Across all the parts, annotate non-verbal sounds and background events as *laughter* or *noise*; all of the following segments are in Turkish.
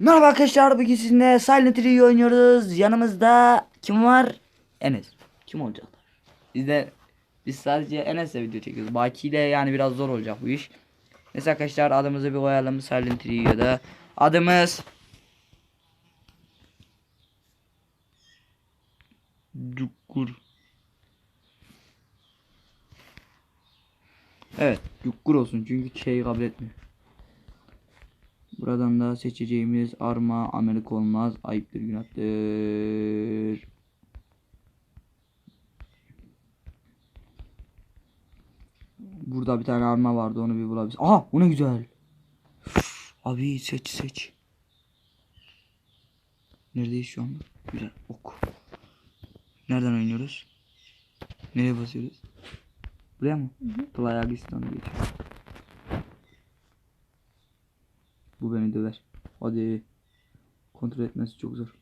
Merhaba arkadaşlar bugün sizinle Silent Hill oynuyoruz. Yanımızda kim var? Enes. Kim olacak? Biz de biz sadece Enes'le video çekiyoruz. Baki ile yani biraz zor olacak bu iş. Neyse arkadaşlar adımızı bir koyalım Silent Hill'de. Adımız Cukkur. Evet, Cukkur olsun çünkü şeyi kabul etmiyor. Buradan da seçeceğimiz arma Amerika olmaz. Ayıptır günahtır. Burada bir tane arma vardı onu bir bulabiliriz. Aha bu ne güzel. Abi seç seç. Neredeyiz şu anda? Güzel ok. Nereden oynuyoruz? Nereye basıyoruz? Buraya mı? Play Agistan geçiyor. Bu beni döver. Hadi. Kontrol etmesi çok zor.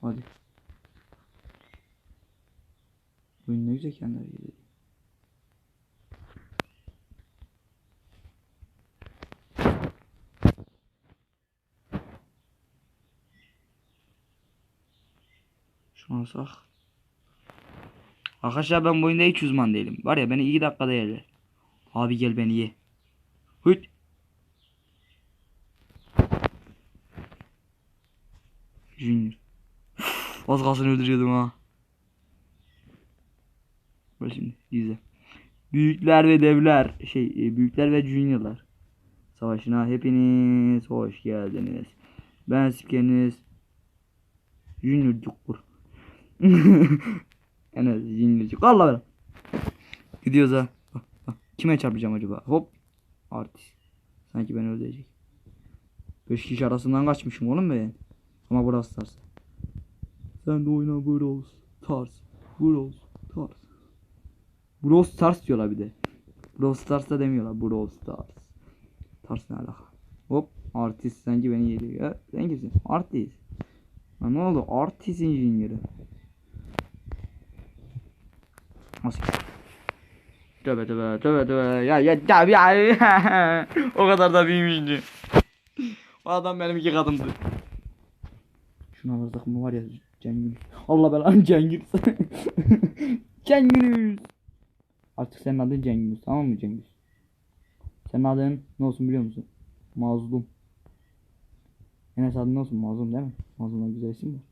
Hadi. Oyun ne güzel kendi hareket ediyor. Şunu alsak. Arkadaşlar ben bu oyunda hiç uzman değilim. Var ya beni 2 dakikada yerler. Abi gel beni ye. Hıt. Junior. Az kalsın öldürüyordum ha. Bak şimdi izle. Büyükler ve devler şey e, büyükler ve juniorlar savaşına hepiniz hoş geldiniz. Ben spikeriniz Junior Cukkur. *laughs* evet Junior Cukkur. Allah belanı. Gidiyoruz ha. Kime çarpacağım acaba? Hop. Artist. Sanki beni öldürecek. 5 kişi arasından kaçmışım oğlum ben. Ama burası Stars. Sen de oyna Brawl Stars. Brawl Stars. Brawl Stars diyorlar bir de. Brawl Stars da demiyorlar. Brawl Stars. Stars ne alaka? Hop. Artist sanki beni yedi. Ya, sen kimsin? Artist. Ha, ne oldu? Artist injiniyeri. Nasıl? Tövbe tövbe tövbe tövbe. Ya ya ya ya. *laughs* o kadar da büyümüştü. O adam benim iki kadımdı. Şuna varsak mı var ya Cengiz. Allah belanı Cengiz. *laughs* Cengiz. Artık senin adın Cengiz tamam mı Cengiz? Senin adın ne olsun biliyor musun? Mazlum. Enes adın ne olsun? Mazlum değil mi? Mazlum'da güzel isim var.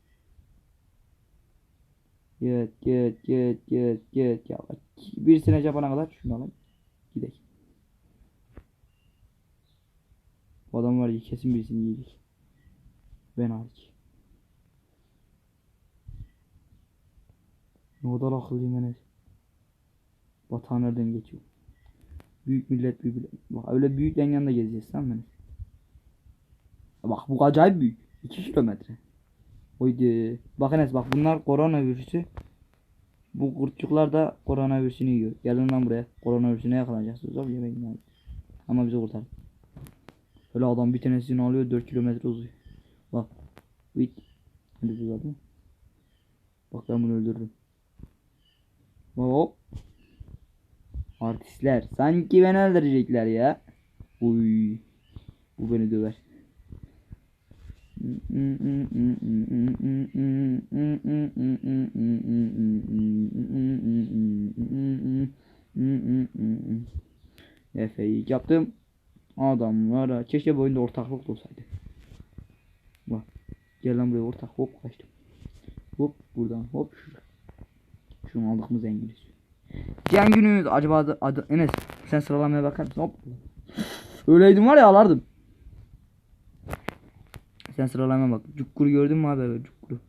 Git git git git git ya. bak, Birisine yapana kadar şunu alayım. Gidelim. Bu adam var ya kesin birisini yiyecek. Ben hariç. Ne kadar akıllıyım Enes. Batağı nereden geçiyor? Büyük millet büyük millet. Bak öyle büyüklerin yanında gezeceğiz mı Enes? Bak bu acayip büyük. 2 kilometre. Oydi. Bak Enes bak bunlar koronavirüsü. Bu kurtçuklar da koronavirüsünü yiyor. Gelin lan buraya. Koronavirüsüne yakalanacaksınız. Zor yemeyin yani. Ama bizi kurtar. Öyle adam bir tanesini alıyor 4 kilometre uzuyor. Bak. Bit. Hadi uzadı mı? Bak ben bunu öldürürüm. Hop. Artistler. Sanki beni öldürecekler ya. Uy. Bu beni döver. Efe'yi yaptım. Adamlara keşke bu oyunda ortaklık olsaydı. Bak. Gel lan buraya ortak. Hop kaçtım. Hop buradan hop şurada. Şunu aldık mı zenginiz. Zenginiz. Acaba adı, adı Enes sen sıralamaya bakar mısın? Hop. Öyleydim var ya alardım. Sen sıralamaya bak. Cukkuru gördün mü abi? Cukkuru.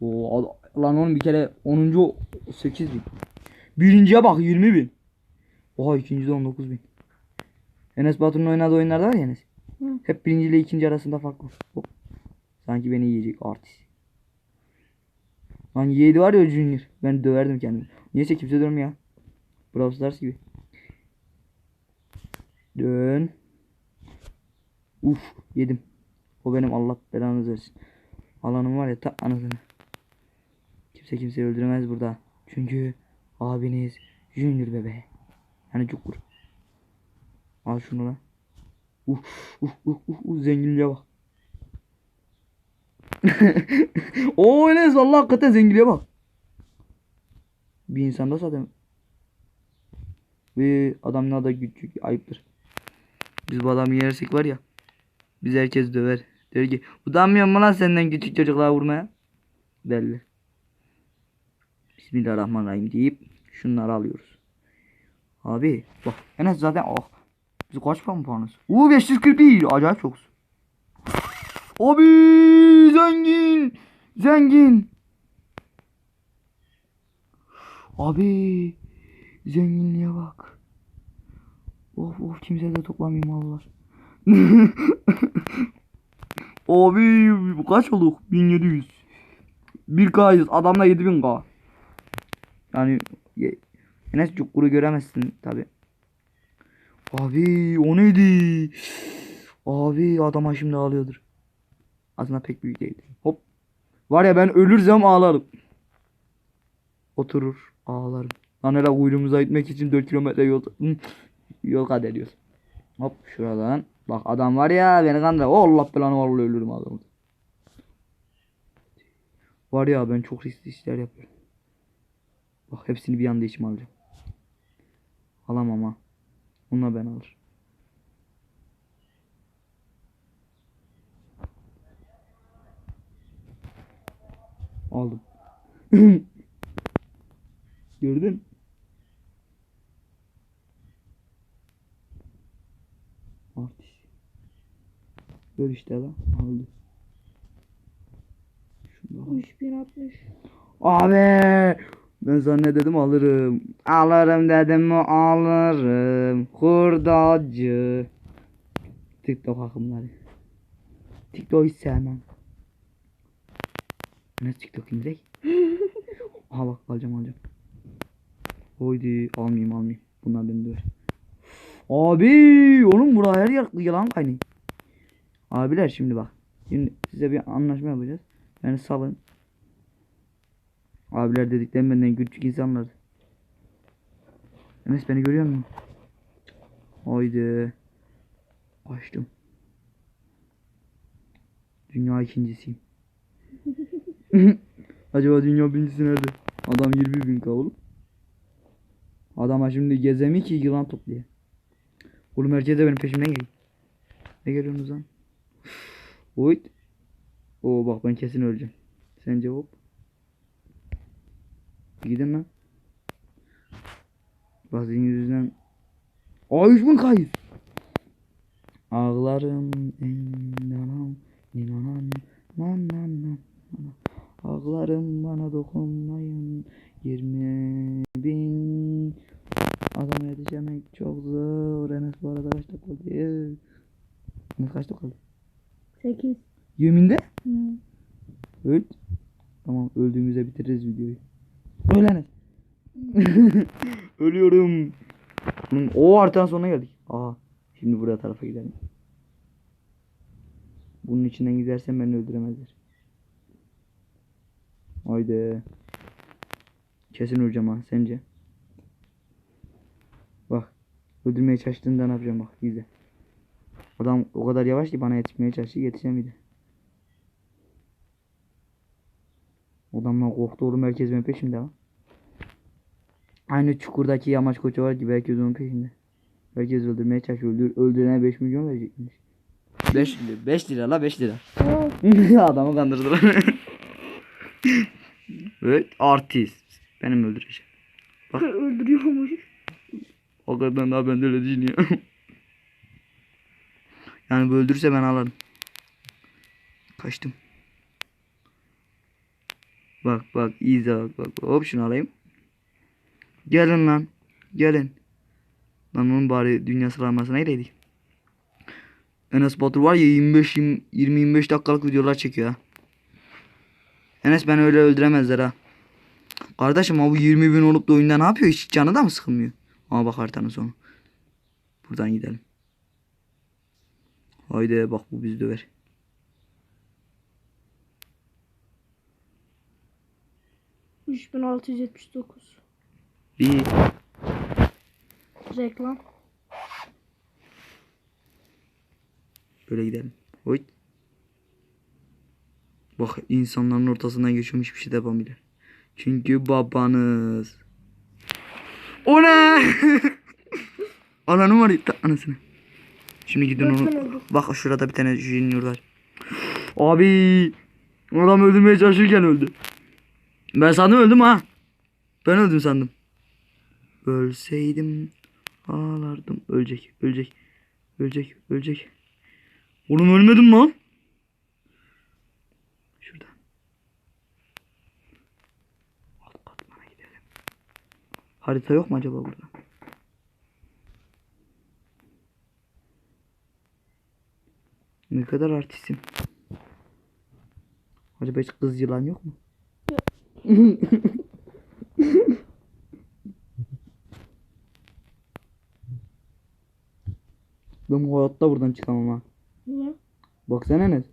Oo, lan oğlum bir kere 10. 8 bin. Birinciye bak 20 bin. Oha ikincide 19 bin. Enes Batur'un oynadığı oyunlarda var ya Enes. Hı. Hep birinci ile ikinci arasında fark var. Hop. Sanki beni yiyecek artist. Lan yedi var ya Junior. Ben döverdim kendimi. Niyeyse kimse dönmüyor ya. Brawl Stars gibi. Dön. Uf yedim. O benim Allah belanı versin. Alanım var ya ta anasını. Kimse kimseyi öldüremez burada. Çünkü abiniz Junior bebe. Yani Cukur. Al şunu lan. Uf uf uf uf, uf zenginliğe bak. *laughs* Oo Enes valla hakikaten zenginliğe bak. Bir insanda zaten. Ve adamın da küçük ayıptır. Biz bu adamı yersek var ya. Biz herkes döver. Der ki utanmıyor mu lan senden küçük çocuklar vurmaya? Belli. Bismillahirrahmanirrahim deyip şunları alıyoruz. Abi bak Enes zaten oh. Biz kaç puan puanız? Uuu 541 acayip çok. Abi zengin. Zengin. Abi zenginliğe bak. Of of kimse de toplamayayım Allah. *laughs* Abi kaç olduk? 1700. 1K'yız. Adamla 7000K. Yani Enes Cukkur'u göremezsin tabi. Abi o neydi? Abi adama şimdi ağlıyordur. Aslında pek büyük değil. Hop. Var ya ben ölürsem ağlarım. Oturur ağlarım. Lan hele kuyruğumuza gitmek için 4 kilometre yol, yol kat ediyoruz. Hop şuradan. Bak adam var ya beni kandırır. Oh, Allah belanı vallahi ölürüm adamı. Var ya ben çok riskli işler yapıyorum. Bak hepsini bir anda içime alacağım. Alamam ha. Onunla ben alır. Aldım. *laughs* Gördün? Artist. Gör işte lan. Aldı. Şunu da al. 3060. Abi ben zannederdim alırım. Alırım dedim mi alırım. Hurdacı. TikTok akımları. TikTok hiç sevmem. Ne TikTok indirek? *laughs* Aha bak alacağım alacağım. Oydi almayayım almayayım. Bunlar beni döver. Abi oğlum bura her yer yalan kaynıyor. Abiler şimdi bak. Şimdi size bir anlaşma yapacağız. Beni salın. Abiler dediklerim benden küçük insanlardı. Enes beni görüyor musun? Haydi. Açtım. Dünya ikincisiyim. *laughs* *laughs* Acaba dünya birincisi nerede? Adam 20 bin k oğlum. Adama şimdi gezemi ki yılan topluyor. Oğlum herkes de benim peşimden geliyor. Ne geliyorsunuz lan? Oyt. Oo bak ben kesin öleceğim. Sence hop. Gidin lan. Bak senin yüzünden. Aa 3000 kayız. Ağlarım endanam ninanan nan nan nan. Ağlarım bana dokunmayın. 20 bin. Adama yetişemek çok zor. Enes bu arada kaç dakika oldu? Enes kaç dakika oldu? 8. Yeminde? Hı. Öl. Tamam öldüğümüzde bitiririz videoyu. Öl Enes. *laughs* Ölüyorum. O haritanın sonuna geldik. Aa. Şimdi buraya tarafa gidelim. Bunun içinden gidersem beni öldüremezler. Haydi. Kesin öleceğim ha sence? Bak. Öldürmeye çalıştığında ne yapacağım bak izle. Adam o kadar yavaş ki bana yetişmeye çalışıyor yetişemedi. Adamlar korktu oğlum herkes benim peşimde lan. Aynı çukurdaki yamaç koçu var gibi herkes onun peşinde. Herkes öldürmeye çalışıyor. Öldür, öldürene 5 milyon verecekmiş. 5 lira, 5 lira la 5 lira. *laughs* Adamı kandırdılar. *laughs* evet artist. Benim öldüreceğim. *laughs* Öldürüyormuş. O kadar daha ben de öyle düşünüyorum. *laughs* yani bu öldürse ben alırım. Kaçtım. Bak bak de bak bak. Hop şunu alayım. Gelin lan. Gelin. Lan onun bari dünya sıralamasına neredeydi? Enes Batur var ya 25 20 25 dakikalık videolar çekiyor ha. Enes beni öyle öldüremezler ha. Kardeşim abi 20 bin olup da oyunda ne yapıyor? Hiç canı da mı sıkılmıyor? Ama bak haritanın sonu. Buradan gidelim. Haydi bak bu bizi döver. Üç bin altı yüz yetmiş dokuz. Bir Reklam. Böyle gidelim. Oy. Bak insanların ortasından geçiyorum hiçbir şey de yapamıyor. Çünkü babanız. O ne? *laughs* Ananı var ya anasını. Şimdi gidin onu. Bak şurada bir tane junior var. Abi. Adam öldürmeye çalışırken öldü. Ben sandım öldüm ha. Ben öldüm sandım. Ölseydim ağlardım. Ölecek, ölecek, ölecek, ölecek. Oğlum ölmedim lan. Şurada. Alt katmana gidelim. Harita yok mu acaba burada? Ne kadar artistim. Acaba hiç kız yılan yok mu? *laughs* ben bu hayatta buradan çıkamam ha. Niye? Baksana Enes.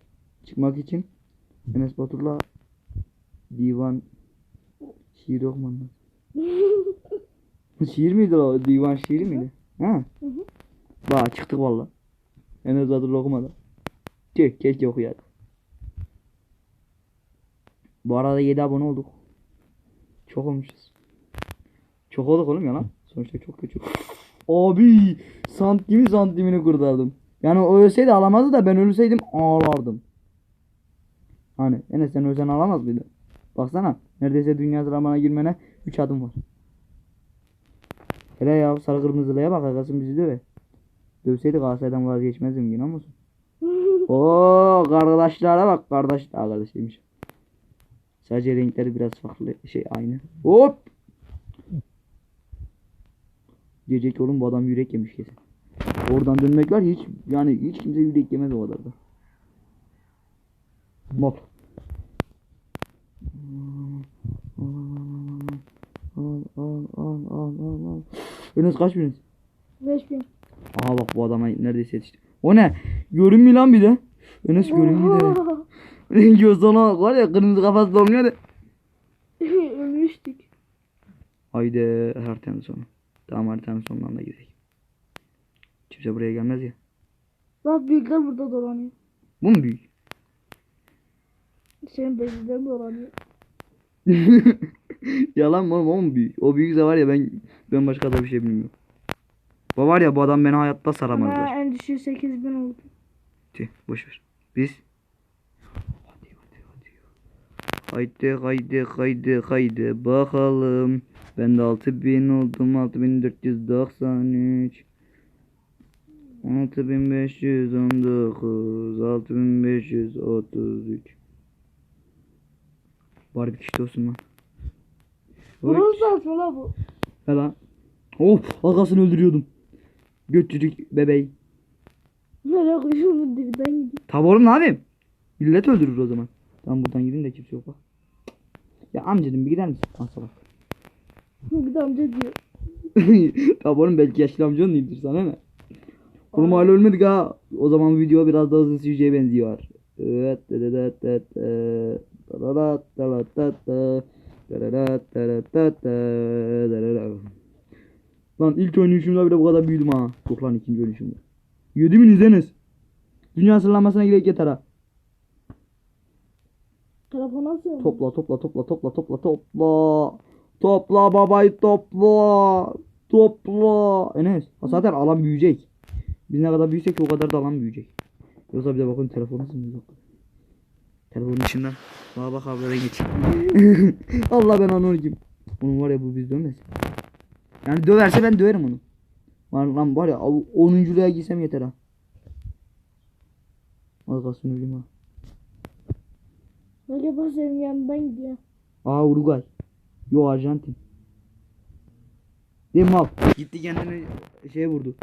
Çıkmak için Enes Batur'la divan şiir okuman lazım. Şiir miydi o? Divan şiiri miydi? Ha? Hı hı. Bak çıktık valla. Enes Batur'la okumadı. Tüh keşke okuyaydı. Bu arada 7 abone olduk. Çok olmuşuz. Çok olduk oğlum ya lan. Sonuçta çok küçük. Abi santimi santimini kurtardım. Yani o ölseydi alamazdı da ben ölseydim ağlardım. Hani Enes sen ölsen alamaz mıydı? Baksana neredeyse dünya sıralamana girmene 3 adım var. Hele ya sarı kırmızılıya bak arkasın bizi döve. Dövseydi Galatasaray'dan vazgeçmezdim yine musun? *laughs* Oo kardeşlere bak kardeş. Aa kardeş demiş. Sadece renkleri biraz farklı şey aynı. Hop. Diyecek oğlum bu adam yürek yemiş kesin. Oradan dönmek var hiç yani hiç kimse yürek yemez o kadar da. Mal. Al al al al al al. Enes kaç biniz? 5000. Aha bak bu adama neredeyse yetişti. O ne? Görünmüyor lan bir de. Enes görünmüyor de. Göz *laughs* ona var ya kırmızı kafası dolmuyor da. *laughs* Ölmüştük. Haydi haritanın sonu. Tamam haritanın sonundan da gidelim. Kimse buraya gelmez ya. Bak büyükler burada dolanıyor. Bu mu büyük? Senin bezizlerin dolanıyor. *laughs* *laughs* Yalan mı oğlum o mu büyük? O büyükse var ya ben ben başka da bir şey bilmiyorum. Bu var ya bu adam beni hayatta Ama saramazlar. en düşüğü 8000 oldu. Tüh boş ver. Biz. Haydi haydi haydi haydi bakalım. Ben de 6000 oldum 6493. 6519 6533 Bari bir kişi olsun lan. Burası saçma la bu. He lan. Of arkasını öldürüyordum. Götçücük bebeği. Nereye kuyumun dibinden gidiyor. Tabi oğlum ne yapayım? Millet öldürür o zaman. Tamam buradan gideyim de kimse yok bak. Ya amcacım bir gider misin? Lan salak. Bir de amca diyor. *laughs* Tabi oğlum belki yaşlı amcanın iyidir sana ne? Oğlum hala ölmedik ha. O zaman video biraz daha hızlı süreceğe benziyor. Evet. dededet, det, e, dararat, dararat, dat, da, dararat, Lan ilk oynayışımda bile bu kadar büyüdüm ha. Yok lan ikinci oynayışımda. Yedi mi izleniz? Dünya sıralamasına girek yeter ha. Telefona sığın. Topla topla topla topla topla topla. Topla babayı topla. Topla. Enes. Zaten alan büyüyecek. Biz ne kadar büyüsek o kadar da alan büyüyecek. Yoksa bir de bakın telefonu sınırlı. Telefonun içinden. Bana bak abi ben geç. *laughs* Allah ben onu kim. Onun var ya bu biz dövmez. Yani döverse ben döverim onu. Var lan var ya 10. giysem yeter ha. Arkasını öleyim ha. Bak senin yanından gidiyor. Aa Uruguay. Yo Arjantin. Değil mi mal? Gitti kendini şeye vurdu.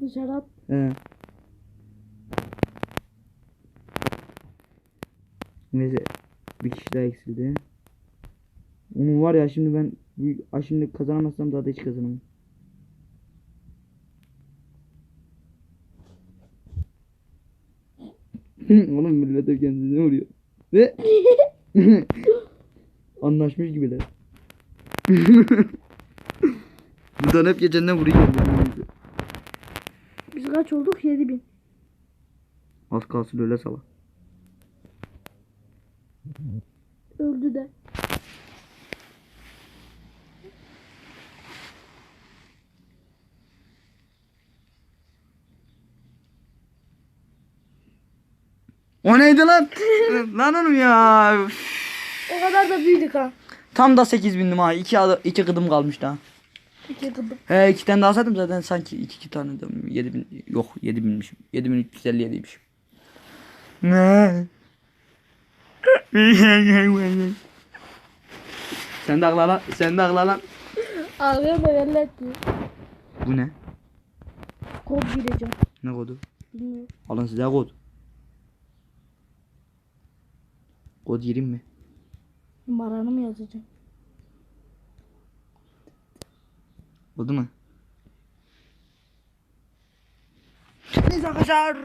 Dışarı at. He. Neyse bir kişi daha eksildi. Onun var ya şimdi ben Aa, şimdi kazanamazsam daha da hiç kazanamam. *laughs* Oğlum millet hep kendine vuruyor. Ve *laughs* Anlaşmış gibiler. *laughs* Buradan hep geçenden vuruyor. Biz kaç olduk? 7000. Az kalsın öyle salak. Öldü de. O neydi lan? *laughs* lan oğlum ya. O kadar da büyüdük ha. Tam da 8 bindim ha. 2 adı, iki kıdım kalmış daha. İki kıdım. He iki tane daha saydım zaten sanki iki, iki tane de 7 bin yok 7 binmişim. 7357'ymişim. Ne? Sen de akla lan. Sen de akla lan. Ağlıyor da belli etmiyor. Bu ne? Kod gireceğim. Ne kodu? Bilmiyorum. Alın size kod. Kod gireyim mi? Numaranı mı yazacağım? Oldu mu? Neyse arkadaşlar.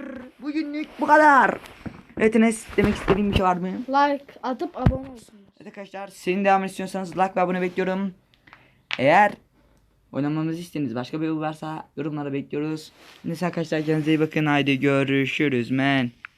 Bugünlük bu kadar. Evet Enes demek istediğim bir şey var mı? Like atıp abone olsunlar. Evet arkadaşlar senin devam istiyorsanız like ve abone bekliyorum. Eğer oynamamızı istediğiniz başka bir oyun varsa yorumlara bekliyoruz. Neyse arkadaşlar kendinize iyi bakın. Haydi görüşürüz men.